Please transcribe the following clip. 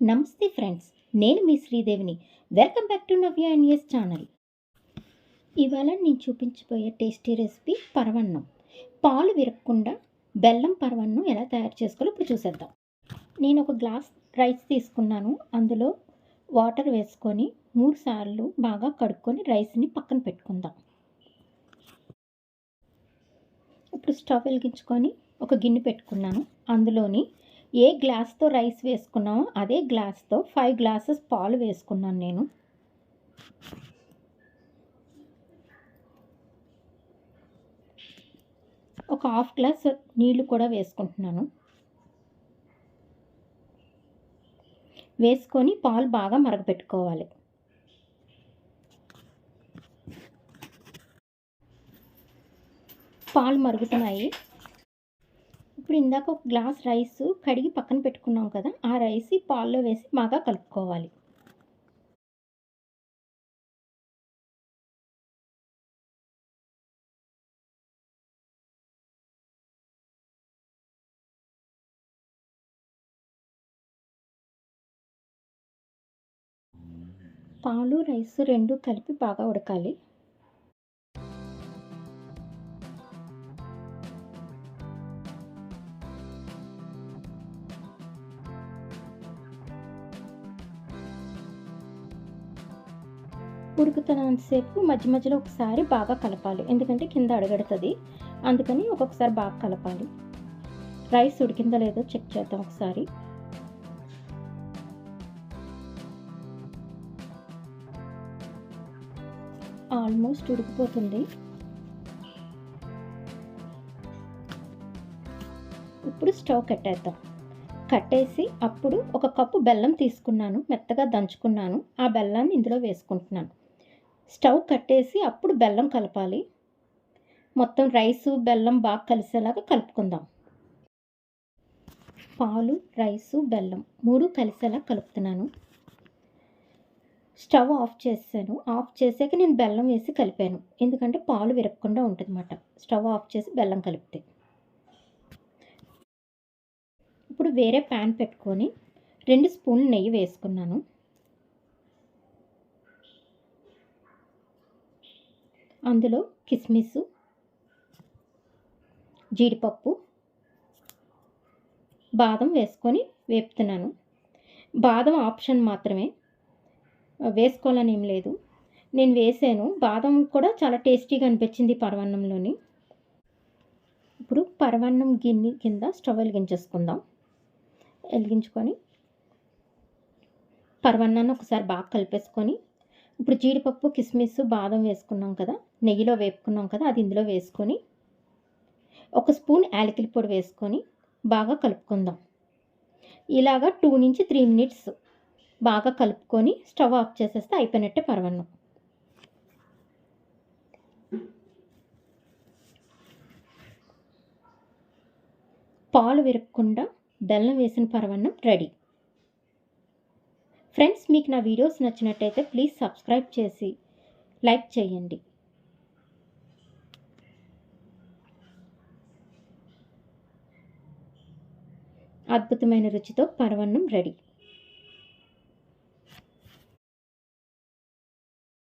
నమస్తే ఫ్రెండ్స్ నేను మీ శ్రీదేవిని. Welcome back to Navya NS channel. ఇవాళ నేను చూపించబోయే టేస్టీ రెసిపీ పరవన్నం. పాలు విరగకుండా బెల్లం పరవన్నం ఎలా తయారు చేసుకోవాలో ఇప్పుడు చూసేద్దాం. నేను ఒక గ్లాస్ రైస్ తీసుకున్నాను. అందులో వాటర్ వేసుకొని మూడు సార్లు బాగా కడుక్కొని రైస్ని పక్కన పెట్టుకుందాం. ఇప్పుడు స్టవ్ వెలిగించుకొని ఒక గిన్నె పెట్టుకున్నాను. అందులోని ఏ గ్లాస్తో రైస్ వేసుకున్నామో అదే గ్లాస్తో ఫైవ్ గ్లాసెస్ పాలు వేసుకున్నాను నేను. ఒక హాఫ్ గ్లాస్ నీళ్ళు కూడా వేసుకుంటున్నాను. వేసుకొని పాలు బాగా మరగపెట్టుకోవాలి. పాలు మరుగుతున్నాయి. ఇప్పుడు ఇందాక ఒక గ్లాస్ రైస్ కడిగి పక్కన పెట్టుకున్నాం కదా ఆ రైస్ పాల్లో వేసి బాగా కలుపుకోవాలి. పాలు రైస్ రెండు కలిపి బాగా ఉడకాలి. ఉడుకుతున్నంతసేపు మధ్య మధ్యలో ఒకసారి బాగా కలపాలి. ఎందుకంటే కింద అడగడుతుంది. అందుకని ఒక్కొక్కసారి బాగా కలపాలి. రైస్ ఉడికిందో లేదో చెక్ చేద్దాం ఒకసారి. ఆల్మోస్ట్ ఉడికిపోతుంది. ఇప్పుడు స్టవ్ కట్టేద్దాం. కట్టేసి అప్పుడు ఒక కప్పు బెల్లం తీసుకున్నాను. మెత్తగా దంచుకున్నాను. ఆ బెల్లాన్ని ఇందులో వేసుకుంటున్నాను. స్టవ్ కట్టేసి అప్పుడు బెల్లం కలపాలి. మొత్తం రైసు బెల్లం బాగా కలిసేలాగా కలుపుకుందాం. పాలు రైసు బెల్లం మూడు కలిసేలా కలుపుతున్నాను. స్టవ్ ఆఫ్ చేసాను ఆఫ్ చేసాక నేను బెల్లం వేసి కలిపాను. ఎందుకంటే పాలు విరగకుండా ఉంటుంది అన్నమాట స్టవ్ ఆఫ్ చేసి బెల్లం కలిపితే. ఇప్పుడు వేరే ప్యాన్ పెట్టుకొని రెండు స్పూన్లు నెయ్యి వేసుకున్నాను. అందులో కిస్మిస్ జీడిపప్పు బాదం వేసుకొని వేపుతున్నాను. బాదం ఆప్షన్ మాత్రమే. వేసుకోవాలని ఏం లేదు. నేను వేసాను. బాదం కూడా చాలా టేస్టీగా అనిపించింది పరవన్నంలోని ఇప్పుడు పరవన్నం గిన్నె కింద స్టవ్ వెలిగించేసుకుందాం. వెలిగించుకొని పరవన్నాన్ని ఒకసారి బాగా కలిపేసుకొని ఇప్పుడు జీడిపప్పు కిస్మిస్ బాదం వేసుకున్నాం కదా నెయ్యిలో వేపుకున్నాం కదా అది ఇందులో వేసుకొని ఒక స్పూన్ యాలకిల పొడి వేసుకొని బాగా కలుపుకుందాం. ఇలాగా టూ నుంచి త్రీ మినిట్స్ బాగా కలుపుకొని స్టవ్ ఆఫ్ చేసేస్తే అయిపోయినట్టే పరవన్నం పాలు విరగకుండా బెల్లం వేసిన పరవన్నం రెడీ. ఫ్రెండ్స్ మీకు నా వీడియోస్ నచ్చినట్టయితే ప్లీజ్ సబ్స్క్రైబ్ చేసి లైక్ చేయండి. అద్భుతమైన రుచితో పరవన్నం రెడీ.